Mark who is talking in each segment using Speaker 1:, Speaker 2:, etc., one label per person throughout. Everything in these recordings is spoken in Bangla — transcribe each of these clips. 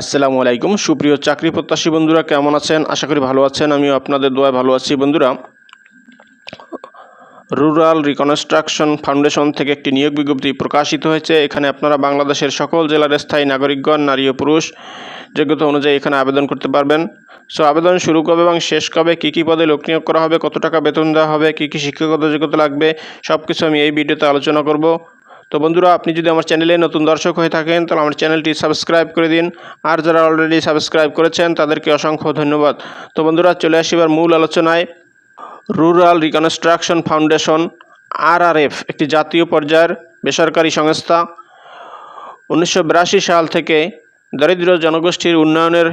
Speaker 1: আসসালামু আলাইকুম। সুপ্রিয় চাকরি প্রত্যাশী বন্ধুরা, কেমন আছেন? আশা করি ভালো আছেন। আমিও আপনাদের দোয়ায় ভালো আছি। বন্ধুরা, রুরাল রিকনস্ট্রাকশন ফাউন্ডেশন থেকে একটি নিয়োগ বিজ্ঞপ্তি প্রকাশিত হয়েছে। এখানে আপনারা বাংলাদেশের সকল জেলার স্থায়ী নাগরিকগণ, নারী ও পুরুষ, যোগ্যতা অনুযায়ী এখানে আবেদন করতে পারবেন। সো, আবেদন শুরু কবে এবং শেষ কবে, কী কী পদে লোক নিয়োগ করা হবে, কত টাকা বেতন দেওয়া হবে, কী কী শিক্ষাগত যোগ্যতা লাগবে সব কিছু আমি এই ভিডিওতে আলোচনা করব। তো বন্ধুরা, আপনি যদি আমার চ্যানেলে নতুন দর্শক হয়ে থাকেন, তাহলে আমার চ্যানেলটি সাবস্ক্রাইব করে দিন। আর যারা অলরেডি সাবস্ক্রাইব করেছেন, তাদেরকে অসংখ্য ধন্যবাদ। তো বন্ধুরা, চলে আসিবার মূল আলোচনায়। রুরাল রিকনস্ট্রাকশন ফাউন্ডেশন আরআরএফ একটি জাতীয় পর্যায়ের বেসরকারি সংস্থা। উনিশশো বিরাশি সাল থেকে দরিদ্র জনগোষ্ঠীর উন্নয়নের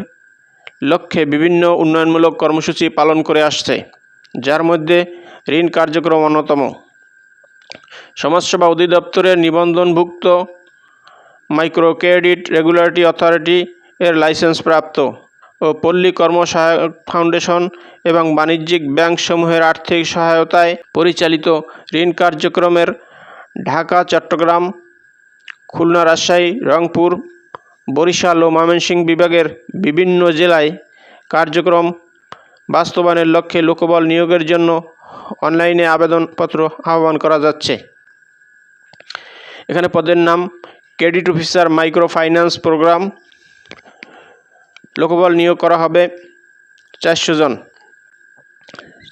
Speaker 1: লক্ষ্যে বিভিন্ন উন্নয়নমূলক কর্মসূচি পালন করে আসছে, যার মধ্যে ঋণ কার্যক্রম অন্যতম। সমাজসেবা অধিদপ্তরের নিবন্ধনভুক্ত মাইক্রো ক্রেডিট রেগুলেটরি অথরিটি এর লাইসেন্স প্রাপ্ত ও পল্লী কর্মসহায়ক ফাউন্ডেশন এবং বাণিজ্যিক ব্যাংকসমূহের আর্থিক সহায়তায় পরিচালিত ঋণ কার্যক্রমের ঢাকা, চট্টগ্রাম, খুলনা, রাজশাহী, রংপুর, বরিশাল ও ময়মনসিংহ বিভাগের বিভিন্ন জেলায় কার্যক্রম বাস্তবায়নের লক্ষ্যে লোকবল নিয়োগের জন্য অনলাইনে আবেদনপত্র আহ্বান করা যাচ্ছে। এখানে পদের নাম credit officer micro finance programme. লোকবল নিয়োগ করা হবে চারশো জন।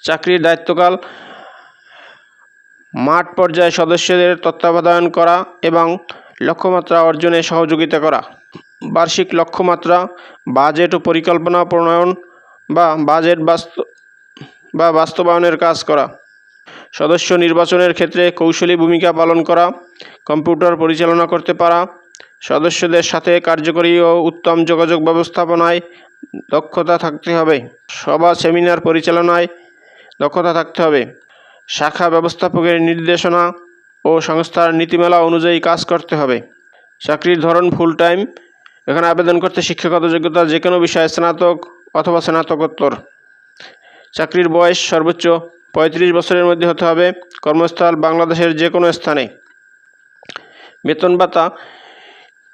Speaker 1: চাকরির দায়িত্বকাল, মাঠ পর্যায়ে সদস্যদের তত্ত্বাবধান করা এবং লক্ষ্যমাত্রা অর্জনে সহযোগিতা করা। বার্ষিক লক্ষ্যমাত্রা, বাজেট ও পরিকল্পনা প্রণয়ন বা বাজেট বাস্ত বা বাস্তবায়নের কাজ করা। সদস্য নির্বাচনের ক্ষেত্রে কৌশলী ভূমিকা পালন করা, কম্পিউটার পরিচালনা করতে পারা, সদস্যদের সাথে কার্যকরী ও উত্তম যোগাযোগ ব্যবস্থাপনায় দক্ষতা থাকতে হবে, সভা, সেমিনার পরিচালনায় দক্ষতা থাকতে হবে, শাখা ব্যবস্থাপকের নির্দেশনা ও সংস্থার নীতিমালা অনুযায়ী কাজ করতে হবে, চাকরির ধরন ফুল টাইম এখানে আবেদন করতে শিক্ষাগত যোগ্যতা যে কোনো বিষয়ে স্নাতক অথবা স্নাতকোত্তর, চাকরির বয়স সর্বোচ্চ পঁয়ত্রিশ বছরের মধ্যে হতে হবে। কর্মস্থল বাংলাদেশের যে কোনো স্থানে। বেতন ভাতা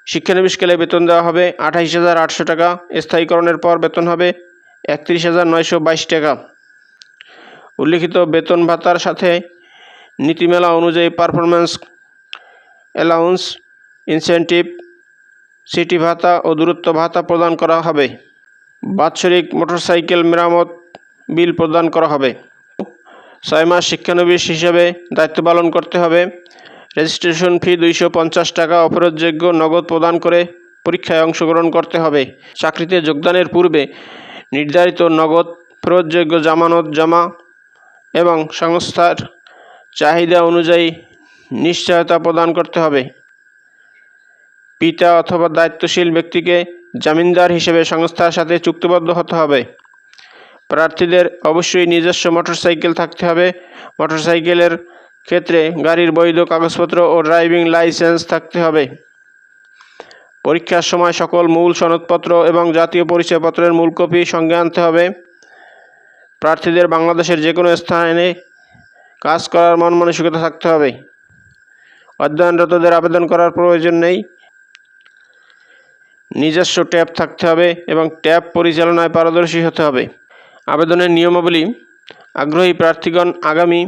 Speaker 1: শিক্ষানবিশকালে বেতন দেওয়া হবে আঠাইশ হাজার আটশো টাকা। স্থায়ীকরণের পর বেতন হবে একত্রিশ হাজার নয়শো বাইশ টাকা। উল্লিখিত বেতন ভাতার সাথে নীতিমেলা অনুযায়ী পারফরমেন্স অ্যালাউন্স, ইনসেন্টিভ, সিটি ভাতা ও দূরত্ব ভাতা প্রদান করা হবে। বাৎসরিক মোটরসাইকেল মেরামত বিল প্রদান করা হবে। ছয় মাস শিক্ষানবিশ হিসেবে দায়িত্ব পালন করতে হবে। রেজিস্ট্রেশন ফি দুইশো পঞ্চাশ টাকা অফেরতযোগ্য নগদ প্রদান করে পরীক্ষায় অংশগ্রহণ করতে হবে। চাকরিতে যোগদানের পূর্বে নির্ধারিত নগদ, ফেরতযোগ্য জামানত জমা এবং সংস্থার চাহিদা অনুযায়ী নিশ্চয়তা প্রদান করতে হবে। পিতা অথবা দায়িত্বশীল ব্যক্তিকে জামিনদার হিসেবে সংস্থার সাথে চুক্তিবদ্ধ হতে হবে। প্রার্থীদের অবশ্যই নিজস্ব মোটরসাইকেল থাকতে হবে। মোটরসাইকেলের ক্ষেত্রে গাড়ির বৈধ কাগজপত্র ও ড্রাইভিং লাইসেন্স থাকতে হবে। পরীক্ষার সময় সকল মূল সনদপত্র এবং জাতীয় পরিচয়পত্রের মূল কপি সঙ্গে আনতে হবে। প্রার্থীদের বাংলাদেশের যে কোনো স্থানে কাজ করার মন মানসিকতা থাকতে হবে। অধ্যয়নরতদের আবেদন করার প্রয়োজন নেই। নিজস্ব ট্যাব থাকতে হবে এবং ট্যাব পরিচালনায় পারদর্শী হতে হবে। আবেদনের নিয়মাবলী, আগ্রহী প্রার্থীগণ আগামী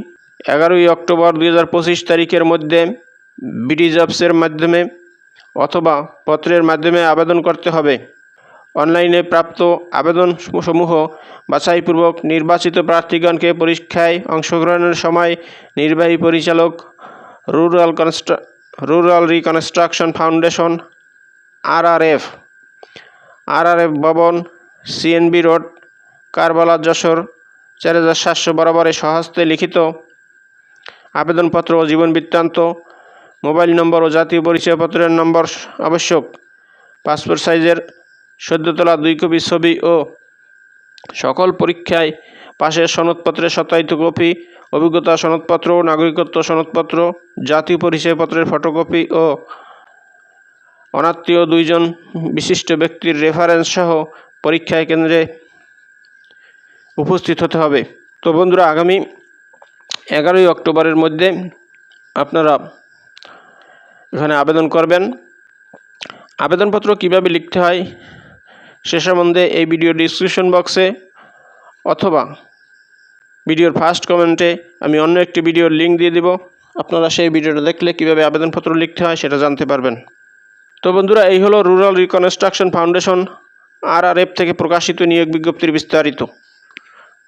Speaker 1: এগারোই অক্টোবর দুই হাজার পঁচিশ তারিখের মধ্যে বিডি জবসের মাধ্যমে অথবা পত্রের মাধ্যমে আবেদন করতে হবে। অনলাইনে প্রাপ্ত আবেদন সমূহ বাছাইপূর্বক নির্বাচিত প্রার্থীগণকে পরীক্ষায় অংশগ্রহণের সময় নির্বাহী পরিচালক rural কনস্ট্রা, rural reconstruction foundation, RRF RRF ভবন, সিএনবি রোড কারবালা, যশোর চার হাজার সাতশো বরাবরে স্বহস্তে লিখিত আবেদনপত্র ও জীবন বৃত্তান্ত, মোবাইল নম্বর ও জাতীয় পরিচয়পত্রের নম্বর আবশ্যক। পাসপোর্ট সাইজের সদ্য তোলা দুই কপি ছবি ও সকল পরীক্ষায় পাশের সনদপত্রের সত্যায়িত কপি, অভিজ্ঞতা সনদপত্র, নাগরিকত্ব সনদপত্র, জাতীয় পরিচয়পত্রের ফটোকপি ও অনাত্মীয় দুইজন বিশিষ্ট ব্যক্তির রেফারেন্স সহ পরীক্ষায় কেন্দ্রে উপস্থিত হতে হবে। তো বন্ধুরা, আগামী এগারোই অক্টোবরের মধ্যে আপনারা এখানে আবেদন করবেন। আবেদনপত্র কীভাবে লিখতে হয় সে সম্বন্ধে এই ভিডিও ডিসক্রিপশন বক্সে অথবা ভিডিওর ফার্স্ট কমেন্টে আমি অন্য একটি ভিডিওর লিঙ্ক দিয়ে দিব। আপনারা সেই ভিডিওটা দেখলে কীভাবে আবেদনপত্র লিখতে হয় সেটা জানতে পারবেন। তো বন্ধুরা, এই হলো rural reconstruction foundation R R F থেকে প্রকাশিত নিয়োগ বিজ্ঞপ্তির বিস্তারিত।